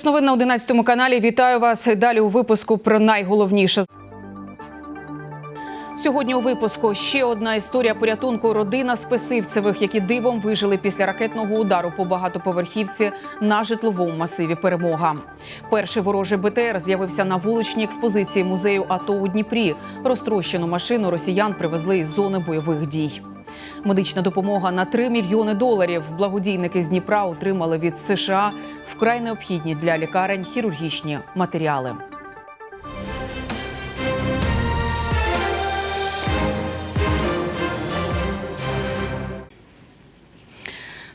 Час новин на 11 каналі. Вітаю вас. Далі у випуску про найголовніше. Сьогодні у випуску ще одна історія порятунку родина списивцевих, які дивом вижили після ракетного удару по багатоповерхівці на житловому масиві. Перемога. Перший ворожий БТР з'явився на вуличній експозиції музею АТО у Дніпрі. Розтрощену машину росіян привезли із зони бойових дій. Медична допомога на 3 мільйони доларів. Благодійники з Дніпра отримали від США вкрай необхідні для лікарень хірургічні матеріали.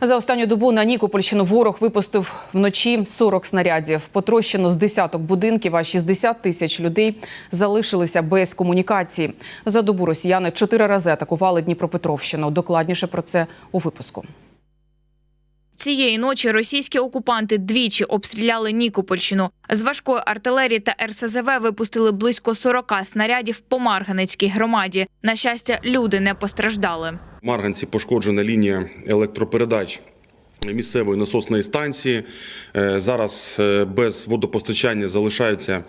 За останню добу на Нікопольщину ворог випустив вночі 40 снарядів. Потрощено з десяток будинків, а 60 тисяч людей залишилися без комунікації. За добу росіяни чотири рази атакували Дніпропетровщину. Докладніше про це у випуску. Цієї ночі російські окупанти двічі обстріляли Нікопольщину. З важкої артилерії та РСЗВ випустили близько 40 снарядів по Марганецькій громаді. На щастя, люди не постраждали. Марганці пошкоджена лінія електропередач місцевої насосної станції. Е, Зараз е, без водопостачання залишаються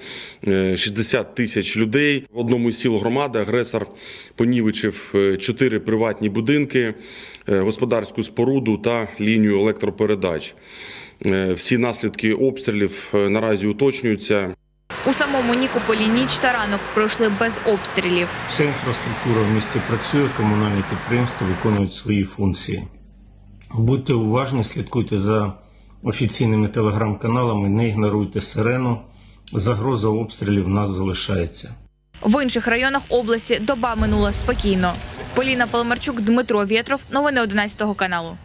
е, 60 тисяч людей. В одному з сіл громади агресор понівечив е, чотири приватні будинки, е, господарську споруду та лінію електропередач. Е, Всі наслідки обстрілів е, наразі уточнюються. У самому Нікополі ніч та ранок пройшли без обстрілів. Вся інфраструктура в місті працює, комунальні підприємства виконують свої функції. Будьте уважні, слідкуйте за офіційними телеграм-каналами, не ігноруйте сирену. Загроза обстрілів нас залишається. В інших районах області доба минула спокійно. Поліна Паламарчук, Дмитро Вєтров. Новини 11 каналу.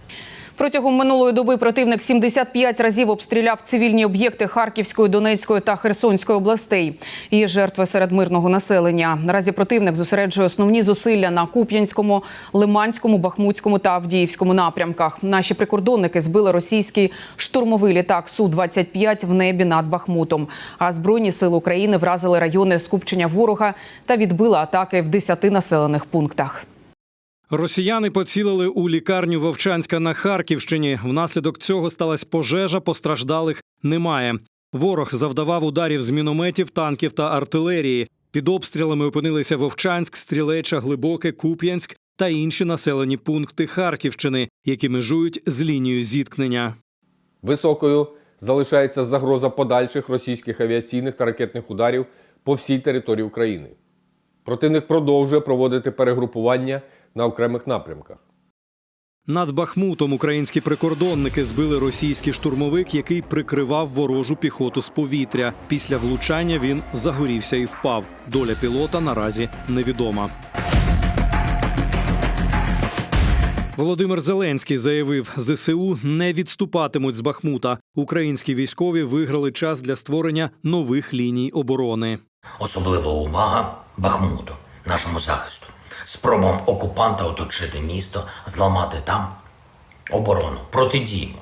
Протягом минулої доби противник 75 разів обстріляв цивільні об'єкти Харківської, Донецької та Херсонської областей. Є жертви серед мирного населення. Наразі противник зосереджує основні зусилля на Куп'янському, Лиманському, Бахмутському та Авдіївському напрямках. Наші прикордонники збили російський штурмовий літак су 25 в небі над Бахмутом. А збройні сили України вразили райони скупчення ворога та відбили атаки в 10 населених пунктах. Росіяни поцілили у лікарню Вовчанська на Харківщині. Внаслідок цього сталася пожежа, постраждалих немає. Ворог завдавав ударів з мінометів, танків та артилерії. Під обстрілами опинилися Вовчанськ, Стрілеча, Глибоке, Куп'янськ та інші населені пункти Харківщини, які межують з лінією зіткнення. Високою залишається загроза подальших російських авіаційних та ракетних ударів по всій території України. Противник продовжує проводити перегрупування на окремих напрямках. Над Бахмутом українські прикордонники збили російський штурмовик, який прикривав ворожу піхоту з повітря. Після влучання він загорівся і впав. Доля пілота наразі невідома. Володимир Зеленський заявив, ЗСУ не відступатимуть з Бахмута. Українські військові виграли час для створення нових ліній оборони. Особлива увага Бахмуту, нашому захисту, спробам окупанта оточити місто, зламати там оборону, протидіємо.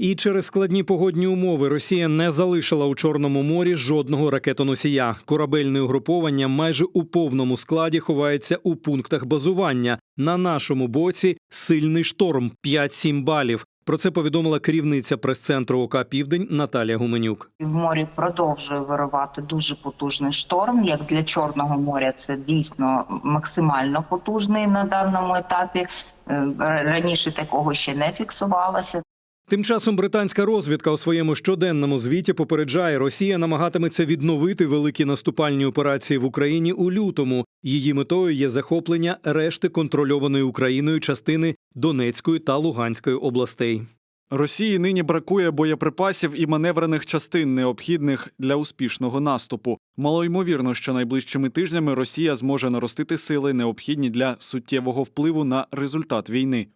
І через складні погодні умови Росія не залишила у Чорному морі жодного ракетоносія. Корабельне угруповання майже у повному складі ховається у пунктах базування. На нашому боці сильний шторм 5-7 балів. Про це повідомила керівниця прес-центру ОК Південь Наталія Гуменюк. В морі продовжує вирувати дуже потужний шторм. Як для Чорного моря, це дійсно максимально потужний на даному етапі. Е, Раніше такого ще не фіксувалося. Тим часом британська розвідка у своєму щоденному звіті попереджає, Росія намагатиметься відновити великі наступальні операції в Україні у лютому. Її метою є захоплення решти контрольованої Україною частини Донецької та Луганської областей. Росії нині бракує боєприпасів і маневрених частин, необхідних для успішного наступу. Малоймовірно, що найближчими тижнями Росія зможе наростити сили, необхідні для суттєвого впливу на результат війни.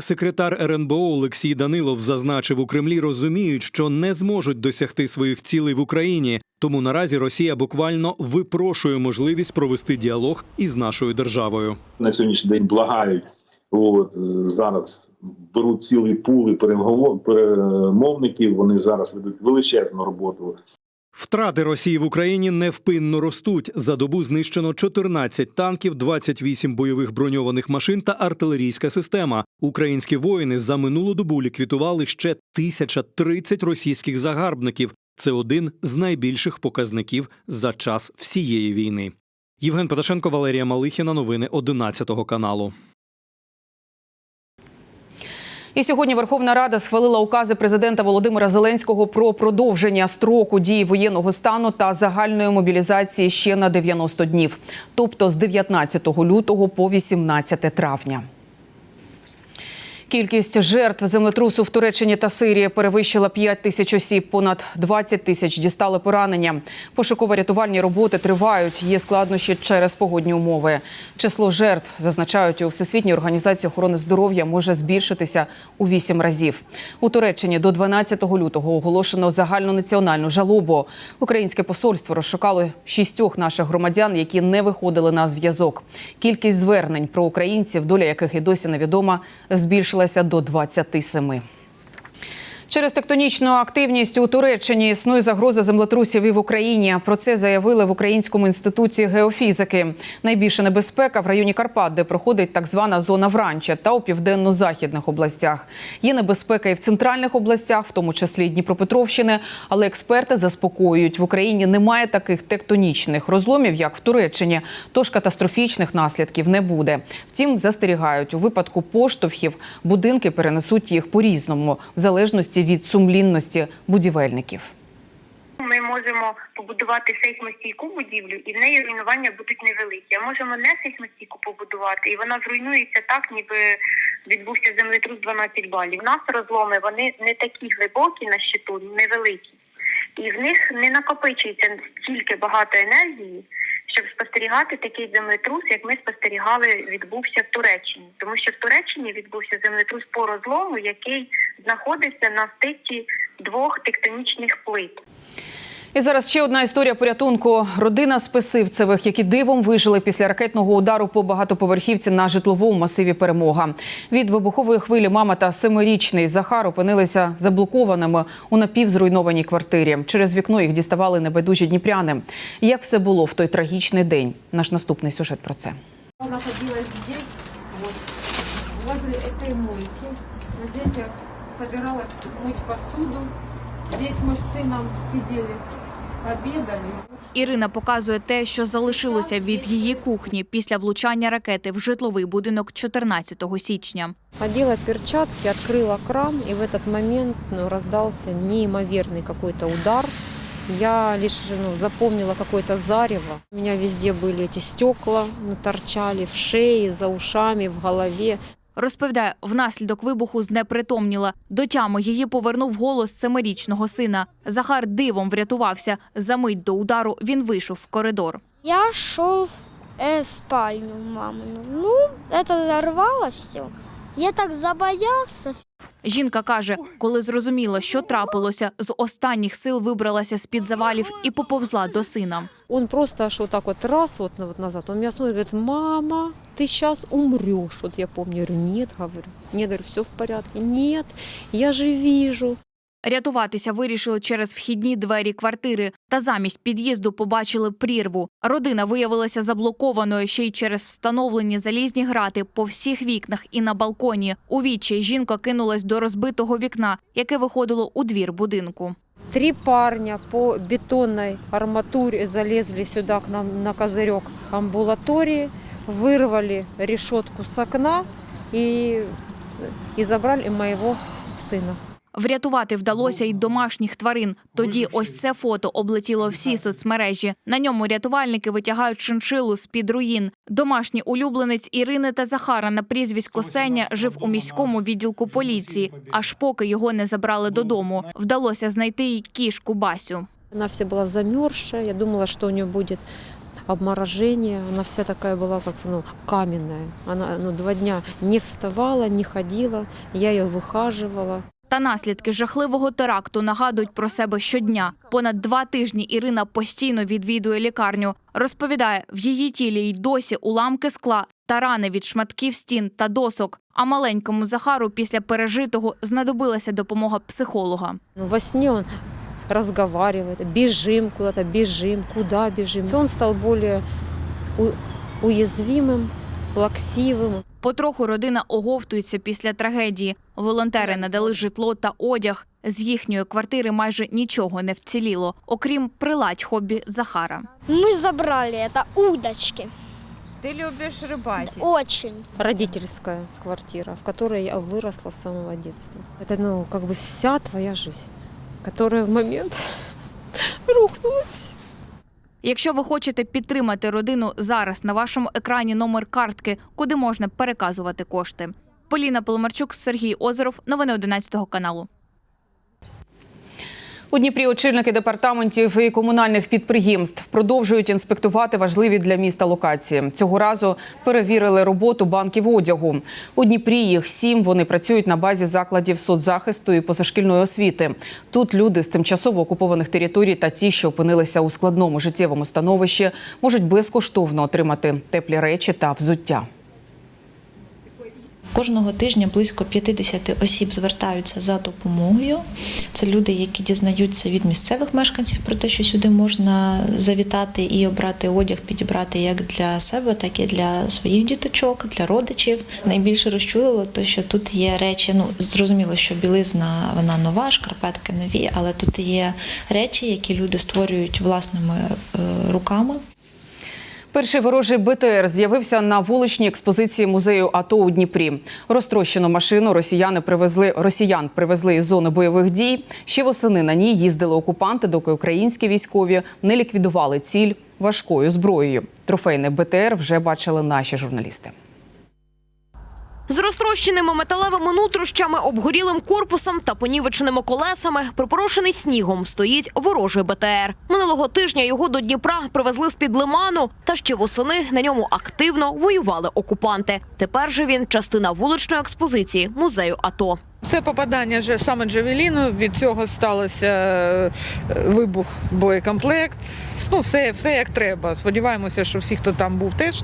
Секретар РНБО Олексій Данилов зазначив у Кремлі, розуміють, що не зможуть досягти своїх цілей в Україні. Тому наразі Росія буквально випрошує можливість провести діалог із нашою державою. на сьогоднішній день благають. От зараз беруть цілий пул і перемовників. Вони зараз ведуть величезну роботу Втрати Росії в Україні невпинно ростуть. За добу знищено 14 танків, 28 бойових броньованих машин та артилерійська система. Українські воїни за минулу добу ліквідували ще 1030 російських загарбників. Це один з найбільших показників за час всієї війни. Євген Петашенко, Валерія Малихіна. Новини 11 каналу. І сьогодні Верховна Рада схвалила укази президента Володимира Зеленського про продовження строку дії воєнного стану та загальної мобілізації ще на 90 днів, тобто з 19 лютого по 18 травня. Кількість жертв землетрусу в Туреччині та Сирії перевищила 5 тисяч осіб. Понад 20 тисяч дістали поранення. Пошуково-рятувальні роботи тривають. Є складнощі через погодні умови. Число жертв зазначають у Всесвітній організації охорони здоров'я може збільшитися у 8 разів. У Туреччині до 12 лютого оголошено загальнонаціональну жалобу. Українське посольство розшукало шістьох наших громадян, які не виходили на зв'язок. Кількість звернень про українців, доля яких і досі невідома, збільшилася до 27. Через тектонічну активність у Туреччині існує загроза землетрусів і в Україні. Про це заявили в Українському інституті геофізики. Найбільша небезпека в районі Карпат, де проходить так звана зона Вранча, та у південно-західних областях. Є небезпека і в центральних областях, в тому числі Дніпропетровщини. Але експерти заспокоюють, в Україні немає таких тектонічних розломів, як в Туреччині, тож катастрофічних наслідків не буде. Втім, застерігають у випадку поштовхів будинки перенесуть їх по-різному, в залежності від сумлінності будівельників. Ми можемо побудувати сейсмостійку будівлю, і в неї руйнування будуть невеликі. Можемо не сейсмостійку побудувати, і вона зруйнується так, ніби відбувся землетрус 12 балів. У нас розломи вони не такі глибокі на щиту, невеликі, і в них не накопичується стільки багато енергії, щоб спостерігати такий землетрус, як ми спостерігали, відбувся в Туреччині. Тому що в Туреччині відбувся землетрус по розлому, який знаходився на стиці двох тектонічних плит. І зараз ще одна історія порятунку. Родина списивцевих, які дивом вижили після ракетного удару по багатоповерхівці на житловому масиві Перемога. Від вибухової хвилі мама та семирічний Захар опинилися заблокованими у напівзруйнованій квартирі. Через вікно їх діставали небайдужі дніпряни. Як все було в той трагічний день? Наш наступний сюжет про це. Находилась здесь, вот, возле этой мойки. Здесь я собиралась мыть посуду. Здесь мы с сыном сидели, обедали. Ірина показує те, що залишилося від її кухні після влучання ракети в житловий будинок 14 січня. Одела перчатки, открыла кран, и в этот момент ну, раздался неимоверный какой-то удар. Я лишь ну, запомнила какое-то зарево. У меня везде были эти стекла, ну, торчали в шее, за ушами, в голове. Розповідає, внаслідок вибуху знепритомніла. До тями її повернув голос семирічного сина. Захар дивом врятувався. За мить до удару він вийшов в коридор. Я шел э, в спальню мамину. Ну, це взорвалось все. Я так забоялся. Жінка каже, коли зрозуміла, що трапилося, з останніх сил вибралася з під завалів і поповзла до сина. Он просто вот так от раз вот, на- вот назад. Он меня смотрит, говорит, мама, ти зараз умреш. От я помню, ні, говорю, ні. Все в порядку. Ні, я же вижу. Рятуватися вирішили через вхідні двері квартири, та замість під'їзду побачили прірву. Родина виявилася заблокованою ще й через встановлені залізні грати по всіх вікнах і на балконі. У відчай жінка кинулась до розбитого вікна, яке виходило у двір будинку. Три парня по бетонной арматуре залезли сюда к нам на козырек амбулатории, вырвали решетку с окна и, и забрали моего сына. Врятувати вдалося й домашніх тварин. Тоді ось це фото облетіло всі соцмережі. На ньому рятувальники витягають шиншилу з під руїн. Домашній улюбленець Ірини та Захара на прізвисько Сеня жив у міському відділку поліції, аж поки його не забрали додому. Вдалося знайти й кішку Басю. Она вся была замерзшая, я думала, что у нее будет обморожение. Она вся такая была, как ну, каменная. Она ну, два дня не вставала, не ходила, я ее выхаживала. Та наслідки жахливого теракту нагадують про себе щодня. Понад два тижні Ірина постійно відвідує лікарню. Розповідає, в її тілі й досі уламки скла та рани від шматків стін та досок. А маленькому Захару після пережитого знадобилася допомога психолога. Ну, Во сне он разговаривает, бежим куда-то, бежим, куда бежим. Он стал более у- уязвимым, плаксивым. Потроху родина оговтується після трагедії. Волонтери надали житло та одяг. З їхньої квартири майже нічого не вціліло, окрім приладь хобі Захара. Мы забрали это удочки. Ты любишь рыбачить? Очень. Родительская квартира, в которой я выросла с самого детства. Это, ну, как бы вся твоя жизнь, которая в момент рухнула все. Якщо ви хочете підтримати родину зараз на вашому екрані номер картки, куди можна переказувати кошти. Поліна Поломарчук, Сергій Озеров, новини 11 каналу. У Дніпрі очільники департаментів і комунальних підприємств продовжують інспектувати важливі для міста локації. Цього разу перевірили роботу банків одягу. У Дніпрі їх сім. Вони працюють на базі закладів соцзахисту і позашкільної освіти. Тут люди з тимчасово окупованих територій та ті, що опинилися у складному життєвому становищі, можуть безкоштовно отримати теплі речі та взуття. Кожного тижня близько 50 осіб звертаються за допомогою. Це люди, які дізнаються від місцевих мешканців про те, що сюди можна завітати і обрати одяг, підібрати як для себе, так і для своїх діточок, для родичів. Найбільше розчулило, то що тут є речі. Ну зрозуміло, що білизна вона нова, шкарпетки нові, але тут є речі, які люди створюють власними е, руками. Перший ворожий БТР з'явився на вуличній експозиції музею АТО у Дніпрі. Розтрощену машину росіяни привезли росіян привезли із зони бойових дій. Ще восени на ній їздили окупанти, доки українські військові не ліквідували ціль важкою зброєю. Трофейний БТР вже бачили наші журналісти. З розтрощеними металевими нутрощами, обгорілим корпусом та понівеченими колесами, припорошений снігом, стоїть ворожий БТР. Минулого тижня його до Дніпра привезли з під лиману, та ще восени на ньому активно воювали окупанти. Тепер же він частина вуличної експозиції музею АТО. Це попадання же саме Джавеліну. Від цього сталося е, вибух боєкомплект. Ну, все, все як треба. Сподіваємося, що всі, хто там був, теж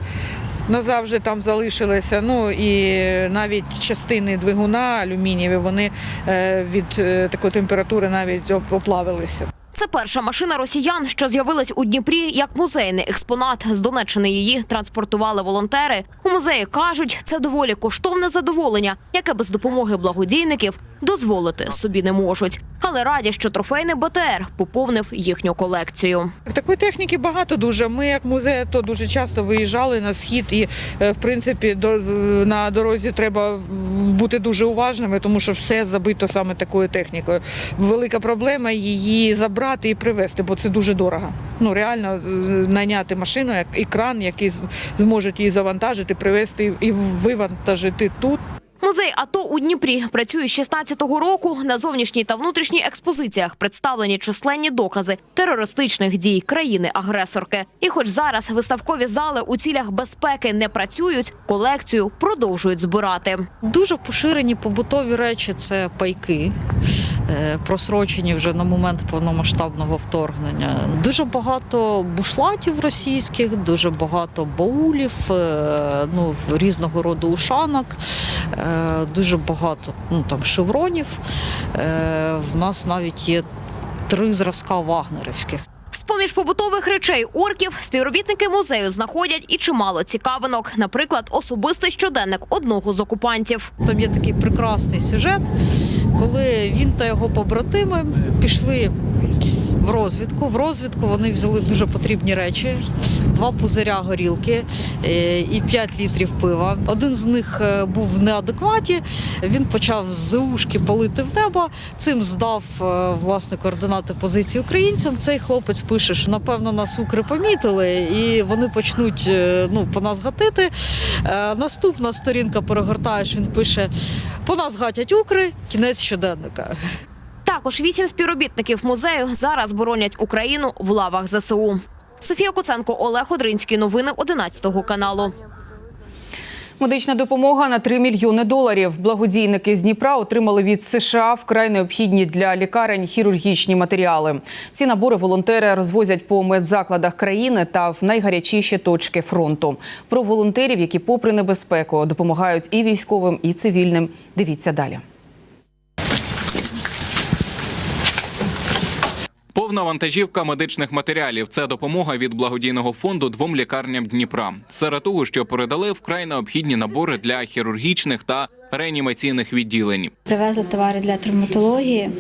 назавжди там залишилися. Ну і навіть частини двигуна алюмінієві, вони е, від е, такої температури навіть оплавилися. Це перша машина росіян, що з'явилась у Дніпрі як музейний експонат. З Донеччини її транспортували волонтери. У музеї кажуть, це доволі коштовне задоволення, яке без допомоги благодійників дозволити собі не можуть. Але раді, що трофейний БТР поповнив їхню колекцію. Такої техніки багато дуже. Ми, як музей, то дуже часто виїжджали на схід, і е, в принципі до, на дорозі треба бути дуже уважними, тому що все забито саме такою технікою. Велика проблема її забрати і привезти, бо це дуже дорого. Ну реально е, найняти машину, як і кран, який зможуть її завантажити, привезти і вивантажити тут. Музей АТО у Дніпрі працює з 16-го року. На зовнішній та внутрішній експозиціях представлені численні докази терористичних дій країни-агресорки. І хоч зараз виставкові зали у цілях безпеки не працюють, колекцію продовжують збирати. Дуже поширені побутові речі це пайки, е, просрочені вже на момент повномасштабного вторгнення. Дуже багато бушлатів російських, дуже багато баулів, е, ну, різного роду ушанок, е, дуже багато ну, там, шевронів. Е, В нас навіть є три зразка вагнерівських. З-поміж побутових речей орків співробітники музею знаходять і чимало цікавинок, наприклад, особистий щоденник одного з окупантів. Там є такий прекрасний сюжет, коли він та його побратими пішли в розвідку. В розвідку вони взяли дуже потрібні речі: два пузиря горілки е, і 5 літрів пива. Один з них е, був в неадекваті. Він почав з ушки палити в небо. Цим здав е, власне координати позиції українцям. Цей хлопець пише, що напевно нас укри помітили, і вони почнуть ну, по нас гатити. Наступна сторінка перегортаєш. Він пише: по нас гатять укри, кінець щоденника. Також вісім співробітників музею зараз боронять Україну в лавах ЗСУ. Софія Куценко, Олег Одринський. Новини 11 каналу. Медична допомога на 3 мільйони доларів. Благодійники з Дніпра отримали від США вкрай необхідні для лікарень хірургічні матеріали. Ці набори волонтери розвозять по медзакладах країни та в найгарячіші точки фронту. Про волонтерів, які, попри небезпеку, допомагають і військовим, і цивільним. Дивіться далі. Повна вантажівка медичних матеріалів це допомога від благодійного фонду двом лікарням Дніпра. Серед того, що передали вкрай необхідні набори для хірургічних та реанімаційних відділень. Привезли товари для травматології.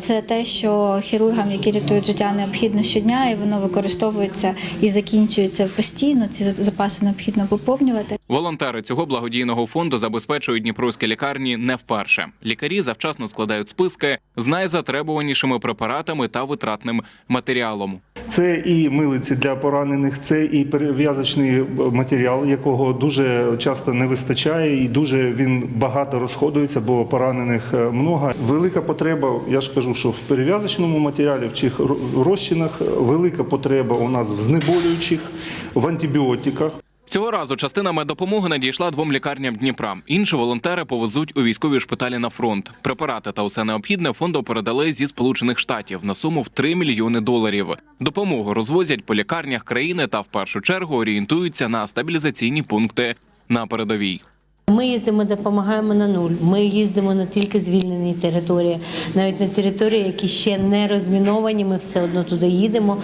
Це те, що хірургам, які рятують життя, необхідно щодня, і воно використовується і закінчується постійно. Ці запаси необхідно поповнювати. Волонтери цього благодійного фонду забезпечують дніпровські лікарні не вперше. Лікарі завчасно складають списки з найзатребуванішими препаратами та витратним матеріалом. Це і милиці для поранених, це і перев'язочний матеріал, якого дуже часто не вистачає, і дуже він багато розходується, бо поранених е, много. Велика потреба, я ж кажу, що в перев'язочному матеріалі, в чих розчинах, велика потреба у нас в знеболюючих, в антибіотиках. Цього разу частина меддопомоги надійшла двом лікарням Дніпра. Інші волонтери повезуть у військові шпиталі на фронт. Препарати та усе необхідне фонду передали зі Сполучених Штатів на суму в 3 мільйони доларів. Допомогу розвозять по лікарнях країни та в першу чергу орієнтуються на стабілізаційні пункти на передовій. Ми їздимо, допомагаємо на нуль. Ми їздимо не тільки звільнені території, навіть на території, які ще не розміновані. Ми все одно туди їдемо.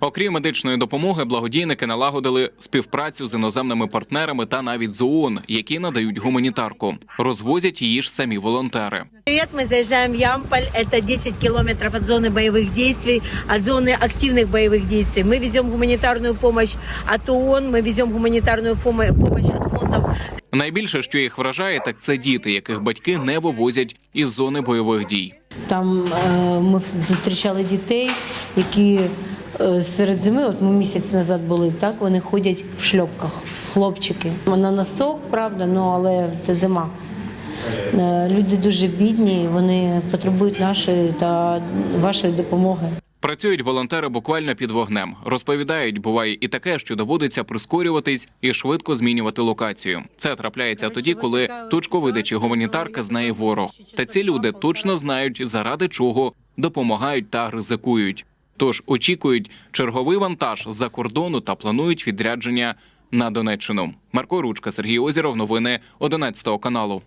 Окрім медичної допомоги, благодійники налагодили співпрацю з іноземними партнерами та навіть з ООН, які надають гуманітарку. Розвозять її ж самі волонтери. Привет, мы заезжаем в Ямполь. Это 10 километров от зоны боевых действий, от зоны активных боевых действий. Мы везем гуманитарную помощь от ООН, мы везем гуманитарную помо- помощь от фондов Найбільше, що їх вражає, так це діти, яких батьки не вивозять із зони бойових дій. Там е, ми зустрічали дітей, які е, серед зими, от ми місяць назад були, так вони ходять в шльопках, хлопчики. На носок, правда, ну але це зима. Е, Люди дуже бідні, вони потребують нашої та вашої допомоги. Працюють волонтери буквально під вогнем. Розповідають, буває і таке, що доводиться прискорюватись і швидко змінювати локацію. Це трапляється тоді, коли точковидачі гуманітарка знає ворог. Та ці люди точно знають, заради чого допомагають та ризикують. Тож очікують черговий вантаж з-за кордону та планують відрядження на Донеччину. Марко Ручка, Сергій Озіров. Новини 11 каналу.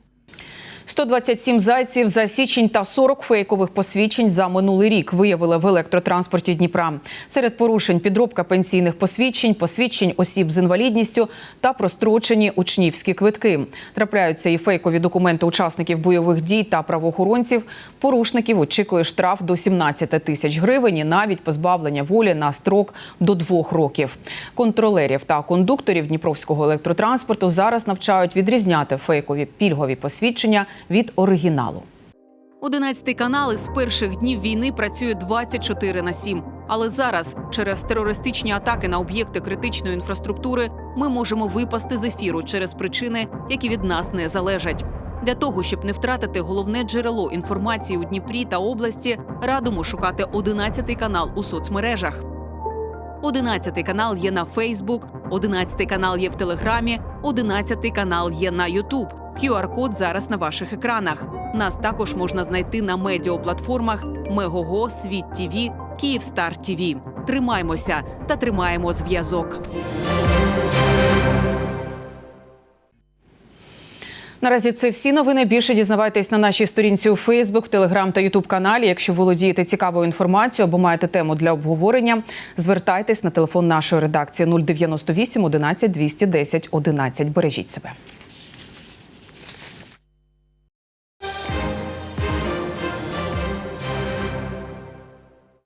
127 зайців за січень та 40 фейкових посвідчень за минулий рік виявили в електротранспорті Дніпра. Серед порушень підробка пенсійних посвідчень, посвідчень осіб з інвалідністю та прострочені учнівські квитки. Трапляються і фейкові документи учасників бойових дій та правоохоронців. Порушників очікує штраф до 17 тисяч гривень і навіть позбавлення волі на строк до двох років. Контролерів та кондукторів Дніпровського електротранспорту зараз навчають відрізняти фейкові пільгові посвідчення від оригіналу. 11 канал із перших днів війни працює 24 на 7. Але зараз, через терористичні атаки на об'єкти критичної інфраструктури, ми можемо випасти з ефіру через причини, які від нас не залежать. Для того щоб не втратити головне джерело інформації у Дніпрі та області, радимо шукати 11 канал у соцмережах. 11 канал є на Фейсбук, 11 канал є в Телеграмі, 11 канал є на Ютуб. QR-код зараз на ваших екранах. Нас також можна знайти на медіаплатформах Мегого, Світ ТІВІ, Київстар ТІВІ. Тримаймося та тримаємо зв'язок. Наразі це всі новини. Більше дізнавайтесь на нашій сторінці у Фейсбук, Телеграм та Ютуб каналі. Якщо володієте цікавою інформацією або маєте тему для обговорення, звертайтесь на телефон нашої редакції 098 11 210 11. Бережіть себе.